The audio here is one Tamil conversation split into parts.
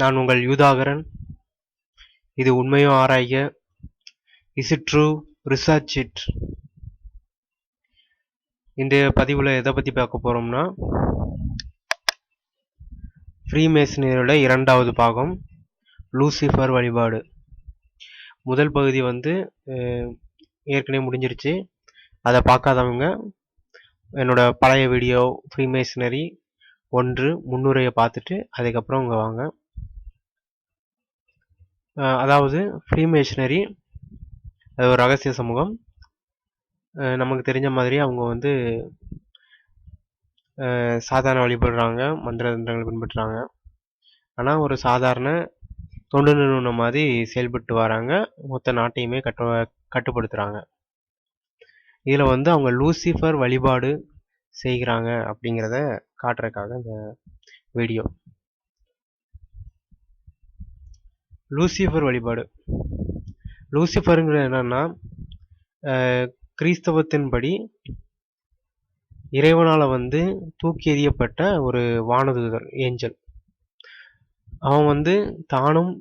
நான் உங்கள் யூதாகரன். இது உண்மையோ ஆராய்க. Is it true research it இந்த பதிவில் எதை பற்றி பார்க்க போகிறோம்னா ஃப்ரீமேசனரியோட இரண்டாவது பாகம் லூசிஃபர் வழிபாடு. முதல் பகுதி வந்து ஏற்கனவே முடிஞ்சிருச்சு. அதை பார்க்காதவங்க என்னோட பழைய வீடியோ ஃப்ரீமேசனரி ஒன்று முன்னுரையை பார்த்துட்டு அதுக்கப்புறம் இங்கே வாங்க. அதாவது ஃப்ரீமேஷனரி அது ஒரு ரகசிய சமூகம். நமக்கு தெரிஞ்ச மாதிரி அவங்க வந்து சாதாரண வழிபடுறாங்க மந்திர தந்திரங்களை பின்பற்றுறாங்க. ஆனால் ஒரு சாதாரண தொண்டு நிறுவனம் மாதிரி செயல்பட்டு வராங்க. மொத்த நாட்டையுமே கட்டு கட்டுப்படுத்துகிறாங்க இதில் வந்து அவங்க லூசிஃபர் வழிபாடு செய்கிறாங்க அப்படிங்கிறத காட்டுறதுக்காக இந்த வீடியோ. லூசிஃபர் வழிபாடு. லூசிஃபருங்கிறது என்னன்னா கிறிஸ்தவத்தின்படி இறைவனால் வந்து தூக்கி எறியப்பட்ட ஒரு வானதுதர் ஏஞ்சல். அவன் வந்து தானும்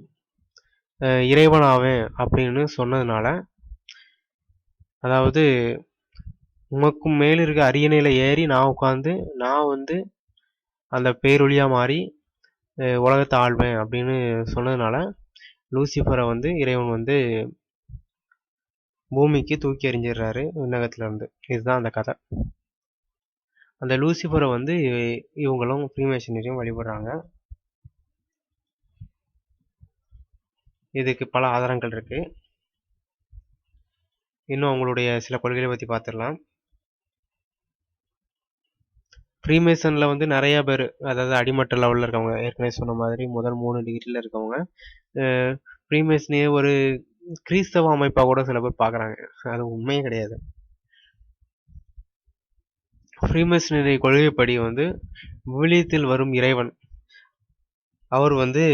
இறைவனாவேன் அப்படின்னு சொன்னதுனால அதாவது உமக்கும் மேலிருக்க அரியணையில் ஏறி நான் உட்காந்து நான் வந்து அந்த பேரொழியாக மாறி உலகத்தை ஆள்வேன் அப்படின்னு சொன்னதுனால லூசிஃபரை வந்து இறைவன் வந்து பூமிக்கு தூக்கி எறிஞ்சிடுறாரு விண்ணகத்துலேருந்து இதுதான் அந்த கதை. அந்த லூசிஃபரை வந்து இவங்களும் ஃப்ரீமேஷனரியும் வழிபடுறாங்க. இதுக்கு பல ஆதாரங்கள் இருக்குது இன்னும் அவங்களுடைய சில கொள்கைகளை பற்றி பார்த்துடலாம் ஃப்ரீமேசனில் வந்து நிறைய பேர் அதாவது அடிமட்ட லெவலில் இருக்கவங்க ஏற்கனவே சொன்ன மாதிரி முதல் மூணு டிகிரியில் இருக்கவங்க ஃப்ரீமேசனையே ஒரு கிறிஸ்தவ அமைப்பாக கூட சில பேர் பார்க்குறாங்க அது உண்மையே கிடையாது. ஃப்ரீமேசனரி கொள்கைப்படி வந்து விவிலியத்தில் வரும் இறைவன் அவர் வந்து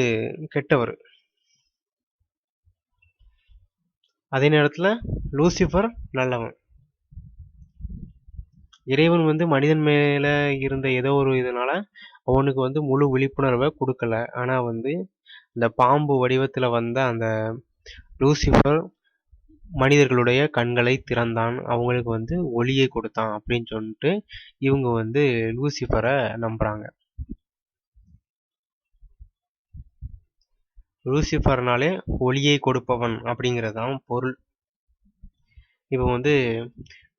கெட்டவர். அதே நேரத்தில் லூசிஃபர் நல்லவன். இறைவன் வந்து மனிதன் மேலே இருந்த ஏதோ ஒரு இதனால் அவனுக்கு வந்து முழு விழிப்புணர்வை கொடுக்கல. ஆனால் வந்து இந்த பாம்பு வடிவத்தில் வந்த அந்த லூசிஃபர் மனிதர்களுடைய கண்களை திறந்தான். அவங்களுக்கு வந்து ஒளியை கொடுத்தான் அப்படின்னு சொல்லிட்டு இவங்க வந்து லூசிஃபரை நம்புகிறாங்க லூசிஃபர்னாலே ஒளியை கொடுப்பவன் அப்படிங்கிறது தான் பொருள். இப்போ வந்து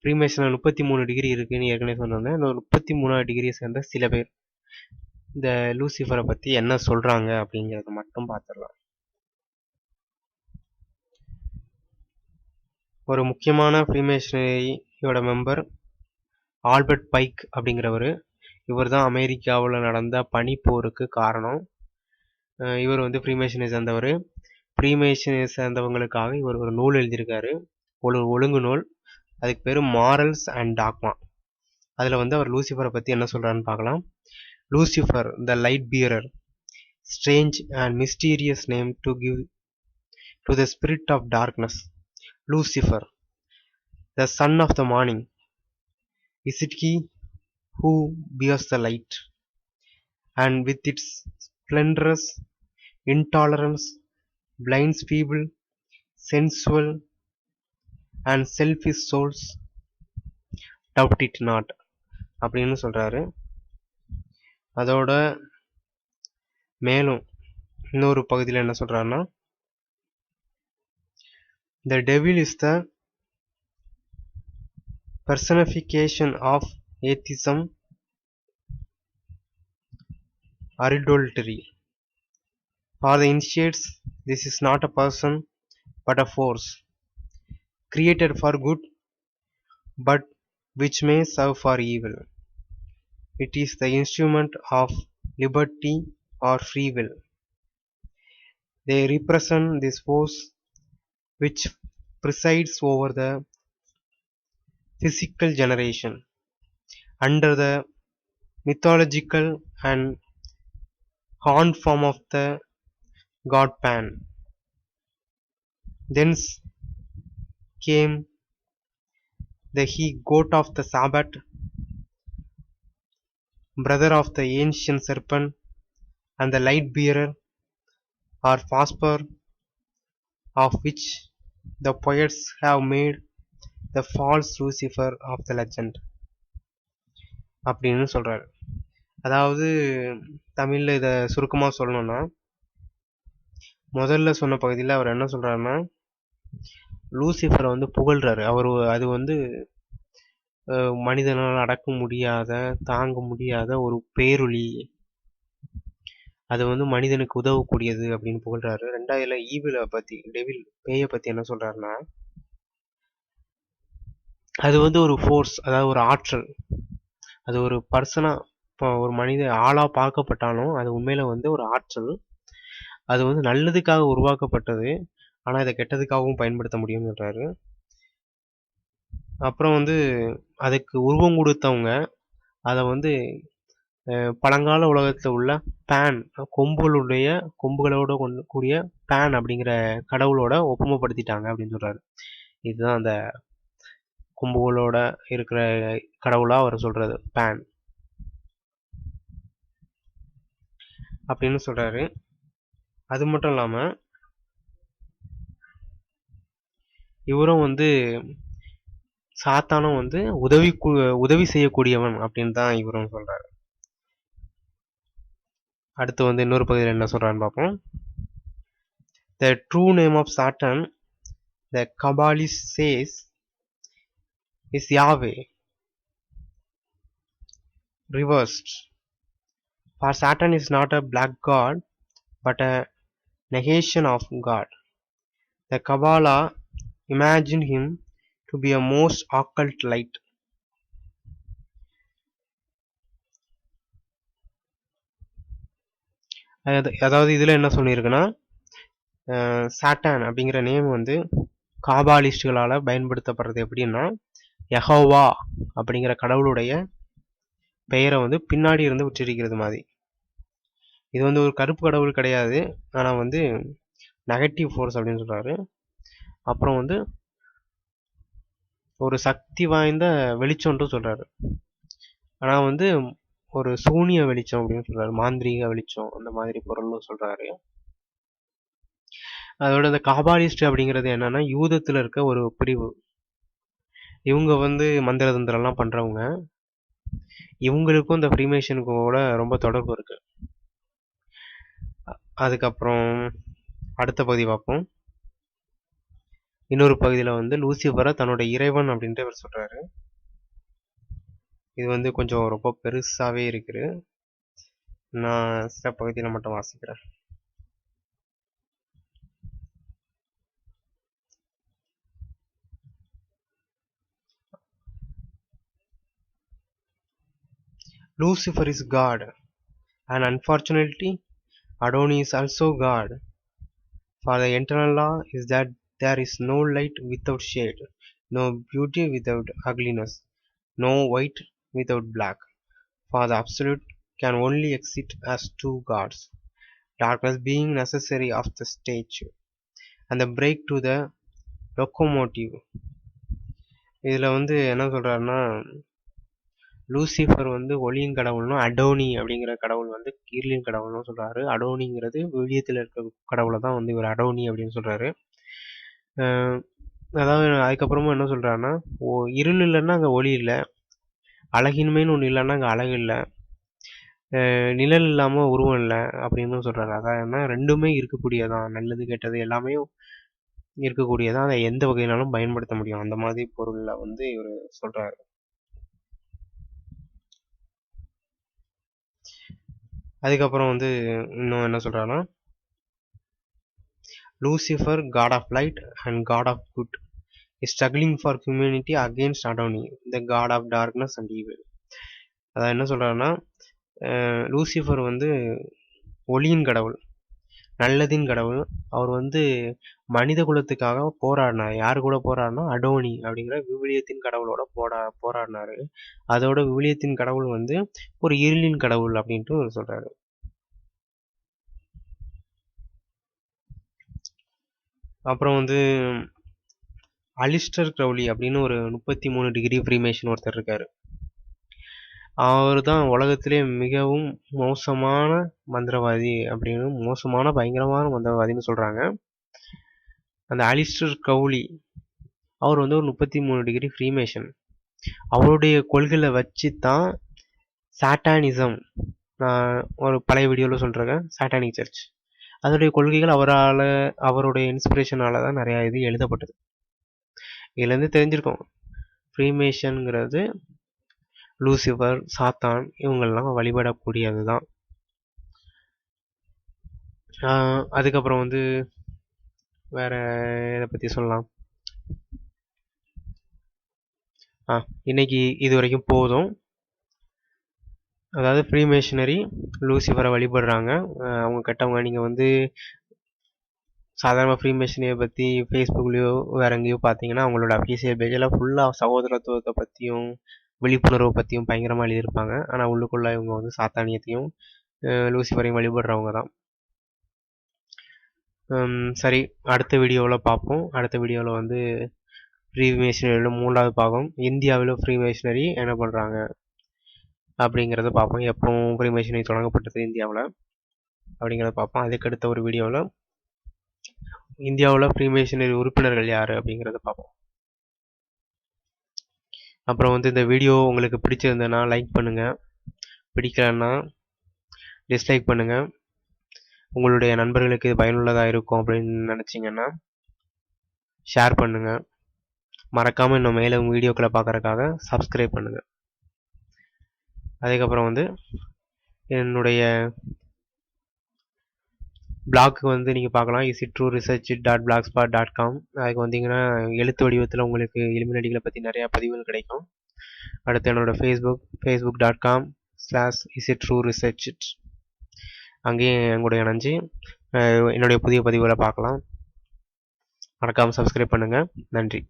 ப்ரீமேஷனில் முப்பத்தி மூணு டிகிரி இருக்குன்னு ஏற்கனவே சொன்னாங்க இந்த முப்பத்தி மூணாவது டிகிரியை சேர்ந்த சில பேர். இந்த லூசிஃபரை பற்றி என்ன சொல்கிறாங்க அப்படிங்கிறத மட்டும் பார்த்துடலாம் ஒரு முக்கியமான ஃப்ரீமேஷனரியோட மெம்பர் ஆல்பர்ட் பைக் அப்படிங்கிறவர். இவர் தான் அமெரிக்காவில் நடந்த பனிப்போருக்கு காரணம். இவர் வந்து ஃப்ரீமேஷனை சேர்ந்தவர். ஃப்ரீமேஷனை சேர்ந்தவங்களுக்காக இவர் ஒரு நூல் எழுதியிருக்காரு. ஒரு ஒழுங்கு நூல். அதுக்கு பேர் மாரல்ஸ் அண்ட் டாக்மா அதில் வந்து அவர் லூசிஃபரை பற்றி என்ன சொல்கிறான்னு பார்க்கலாம். Lucifer the light bearer strange and mysterious name to give to the spirit of darkness Lucifer the son of the morning is it he who bears the light and with its splendorous intolerance blinds people sensual and selfish souls doubt it not அப்படின்னு சொல்கிறாரு அதோட மேலும் இன்னொரு பகுதியில் என்ன சொல்கிறாருன்னா the devil is the personification of atheism or idolatry for the initiates this is not a person but a force created for good but which may serve for evil. It is the instrument of liberty or free will. They represent this force which presides over the physical generation under the mythological and horn form of the god Pan. Thence came the he goat of the Sabbath, brother of the ancient serpent, and the light bearer, or phosphor of which the poets have made the false Lucifer of the legend அப்படின்னு சொல்றாரு அதாவது தமிழில் இதை சுருக்கமாக சொல்லணும்னா முதல்ல சொன்ன பகுதியில் அவர் என்ன சொல்கிறாருன்னா லூசிஃபரை வந்து புகழ்றாரு. அவர் அது வந்து மனிதனால் அடக்க முடியாத தாங்க முடியாத ஒரு பேரொளி. அது வந்து மனிதனுக்கு உதவக்கூடியது அப்படின்னு புகழ்றாரு. ரெண்டாவதுல ஈவில பத்தி டெவில் பேயை பத்தி என்ன சொல்றாருன்னா அது வந்து ஒரு ஃபோர்ஸ் அதாவது ஒரு ஆற்றல். அது ஒரு பர்சனா இப்போ ஒரு மனித ஆளா பார்க்கப்பட்டாலும் அது உண்மையில வந்து ஒரு ஆற்றல். அது வந்து நல்லதுக்காக உருவாக்கப்பட்டது. ஆனால் இதை கெட்டதுக்காகவும் பயன்படுத்த முடியும்னு அப்புறம் வந்து அதுக்கு உருவம் கொடுத்தவங்க அதை வந்து பழங்கால உலகத்தில் உள்ள பேன் கொம்புகளுடைய கொம்புகளோட கொண்டு கூடிய பேன் அப்படிங்கிற கடவுளோட ஒப்புமைப்படுத்திட்டாங்க அப்படின்னு சொல்கிறாரு இதுதான் அந்த கொம்புகளோட இருக்கிற கடவுளாக அவர் சொல்கிறது பேன் அப்படின்னு சொல்கிறாரு அது மட்டும் இல்லாமல் இவரும் வந்து சாத்தானும் வந்து உதவி உதவி செய்யக்கூடியவன் அப்படின்னு தான் இவரும் சொல்கிறாரு அடுத்து வந்து இன்னொரு பகுதியில் என்ன சொல்கிறான்னு பார்ப்போம். The true name of Satan the Kabbalists say is Yahweh reversed. For Saturn is not a black god but a negation of God. The Kabbalah imagined him to be a most occult light. அதாவது- அதாவது இதில் என்ன சொல்லியிருக்குன்னா சாட்டான் அப்படிங்கிற நேம் வந்து காபாலிஸ்டுகளால் பயன்படுத்தப்படுறது எப்படின்னா யஹோவா அப்படிங்கிற கடவுளுடைய பெயரை வந்து பின்னாடி இருந்து உச்சரிக்கிறது மாதிரி. இது வந்து ஒரு கருப்பு கடவுள் கிடையாது. ஆனால் வந்து நெகட்டிவ் ஃபோர்ஸ் அப்படின்னு சொல்கிறாரு அப்புறம் வந்து ஒரு சக்தி வாய்ந்த வெளிச்சம்ன்ட்டு சொல்றாரு. ஆனால் வந்து ஒரு சூனிய வெளிச்சம் அப்படின்னு சொல்றாரு. மாந்திரீக வெளிச்சம் அந்த மாதிரி பொருள்னு சொல்றாரு. அதோட இந்த காபாலிஸ்ட் அப்படிங்கிறது என்னன்னா யூதத்தில் இருக்க ஒரு பிரிவு. இவங்க வந்து மந்திர தந்திரம்லாம் பண்றவங்க. இவங்களுக்கும் இந்த ஃப்ரீமேஷனுக்கும் கூட ரொம்ப தொடர்பு இருக்கு. அதுக்கப்புறம் அடுத்த பகுதி பார்ப்போம். இன்னொரு பகுதியில் வந்து லூசிஃபரை தன்னோட இறைவன் அப்படின்ட்டு இவர் சொல்கிறாரு இது வந்து கொஞ்சம் ரொம்ப பெருசாவே இருக்குது. நான் சில பகுதியில் மட்டும் வாசிக்கிறேன். Lucifer is God, and unfortunately, Adoni is also God. For the eternal law is that there is no light without shade, no beauty without ugliness, no white without black. For the absolute can only exist as two gods, darkness being necessary of the statue, and the break to the locomotive. இதில் வந்து என்ன சொல்றாருன்னா லூசிஃபர் வந்து ஒளியின் கடவுள்னும் அடோனி அப்படிங்கிற கடவுள் வந்து இருளின் கடவுள்னு சொல்றாரு அடோனிங்கிறது விழியத்தில் இருக்க கடவுளை தான் வந்து இவர் அடோனி அப்படின்னு சொல்றாரு அஹ் அதாவது அதுக்கப்புறமா என்ன சொல்கிறான்னா ஓ இருள் இல்லைன்னா அங்கே ஒளி இல்லை. அழகின்மைன்னு ஒன்று இல்லைன்னா அங்கே அழகு இல்லை. நிழல் இல்லாமல் உருவம் இல்லை அப்படின்னு சொல்கிறாரு அதான் என்ன ரெண்டுமே இருக்கக்கூடியதான். நல்லது கெட்டது எல்லாமே இருக்கக்கூடியதான். அதை எந்த வகையினாலும் பயன்படுத்த முடியும். அந்த மாதிரி பொருளில் வந்து இவர் சொல்கிறாரு அதுக்கப்புறம் வந்து இன்னும் என்ன சொல்றாருன்னா Lucifer god of light and god of good is struggling for humanity against Adonai the god of darkness and evil அதான் என்ன சொல்கிறாருன்னா லூசிஃபர் வந்து ஒளியின் கடவுள் நல்லதின் கடவுள். அவர் வந்து மனித குலத்துக்காக போராடினார். யார் கூட போராடினா? அடோனி அப்படிங்கிற விவிலியத்தின் கடவுளோட போரா போராடினாரு. அதோட விவிலியத்தின் கடவுள் வந்து ஒரு இருளின் கடவுள் அப்படின்ட்டு சொல்கிறாரு அப்புறம் வந்து அலிஸ்டர் க்ரௌலி அப்படின்னு ஒரு முப்பத்தி மூணு டிகிரி ஃப்ரீமேஷன் ஒருத்தர் இருக்கார். அவர் தான் உலகத்திலே மிகவும் மோசமான மந்திரவாதி அப்படின்னு மோசமான பயங்கரமான மந்திரவாதின்னு சொல்கிறாங்க அந்த அலிஸ்டர் கவுலி அவர் வந்து ஒரு முப்பத்தி மூணு டிகிரி ஃப்ரீமேஷன். அவருடைய கொள்கைகளை வச்சு தான் சாட்டானிசம் நான் ஒரு பழைய வீடியோவில் சொல்கிறேன் சாட்டானிக் சர்ச். அதோடைய கொள்கைகள் அவரால் அவருடைய இன்ஸ்பிரேஷனால தான் நிறையா இது எழுதப்பட்டது. இதுலேருந்து தெரிஞ்சிருக்கோம். ஃப்ரீமேஷனுங்கிறது லூசிஃபர் சாத்தான் இவங்கெல்லாம் வழிபடக்கூடியது தான் அதுக்கப்புறம் வந்து வேறு இதை பற்றி சொல்லலாம்? ஆ இன்னைக்கு இது வரைக்கும் போதும். அதாவது ஃப்ரீமேஷனரி லூசிஃபரை வழிபடுறாங்க. அவங்க கெட்டவங்க நீங்கள் வந்து சாதாரண ஃப்ரீமேஷனையை பற்றி ஃபேஸ்புக்லேயோ வேற எங்கேயோ பார்த்தீங்கன்னா அவங்களோட அஃபீஷியல் பேஜில் ஃபுல்லாக சகோதரத்துவத்தை பற்றியும் விழிப்புணர்வை பற்றியும் பயங்கரமாக எழுதியிருப்பாங்க. ஆனால் உள்ளுக்குள்ளே இவங்க வந்து சாத்தானியத்தையும் லூசிஃபரையும் வழிபடுறவங்க தான். சரி. அடுத்த வீடியோவில் பார்ப்போம் அடுத்த வீடியோவில் வந்து ஃப்ரீ மூன்றாவது பாகம். இந்தியாவில் ஃப்ரீமேஷனரி என்ன பண்ணுறாங்க அப்படிங்கிறத பார்ப்போம். எப்போ ஃப்ரீமேஷனி தொடங்கப்பட்டது இந்தியாவில். அப்படிங்கிறத பார்ப்போம். அதுக்கடுத்த ஒரு வீடியோவில் இந்தியாவில் ஃப்ரீமேஷனரி உறுப்பினர்கள் யார் அப்படிங்கிறத பார்ப்போம். அப்புறம் வந்து இந்த வீடியோ உங்களுக்கு பிடிச்சிருந்ததுன்னா லைக் பண்ணுங்கள் பிடிக்கலன்னா டிஸ்லைக் பண்ணுங்கள் உங்களுடைய நண்பர்களுக்கு இது பயனுள்ளதாக இருக்கும் அப்படின்னு நினச்சிங்கன்னா ஷேர் பண்ணுங்கள் மறக்காமல் இன்னும் மேலும் வீடியோக்களை பார்க்குறக்காக சப்ஸ்கிரைப் பண்ணுங்கள் அதுக்கப்புறம் வந்து என்னுடைய பிளாக் வந்து நீங்கள் பார்க்கலாம். Is it true research dot blogspot dot com அதுக்கு வந்தீங்கன்னா எழுத்து வடிவத்தில் உங்களுக்கு எலுமினடிகளை பற்றி நிறையா பதிவுகள் கிடைக்கும். அடுத்து என்னோடய Facebook Facebook dot com slash is it true research அங்கேயும் எங்களுடைய இணைஞ்சு என்னுடைய புதிய பதிவுகளை பார்க்கலாம். மறக்காமல் சப்ஸ்கிரைப் பண்ணுங்கள் நன்றி.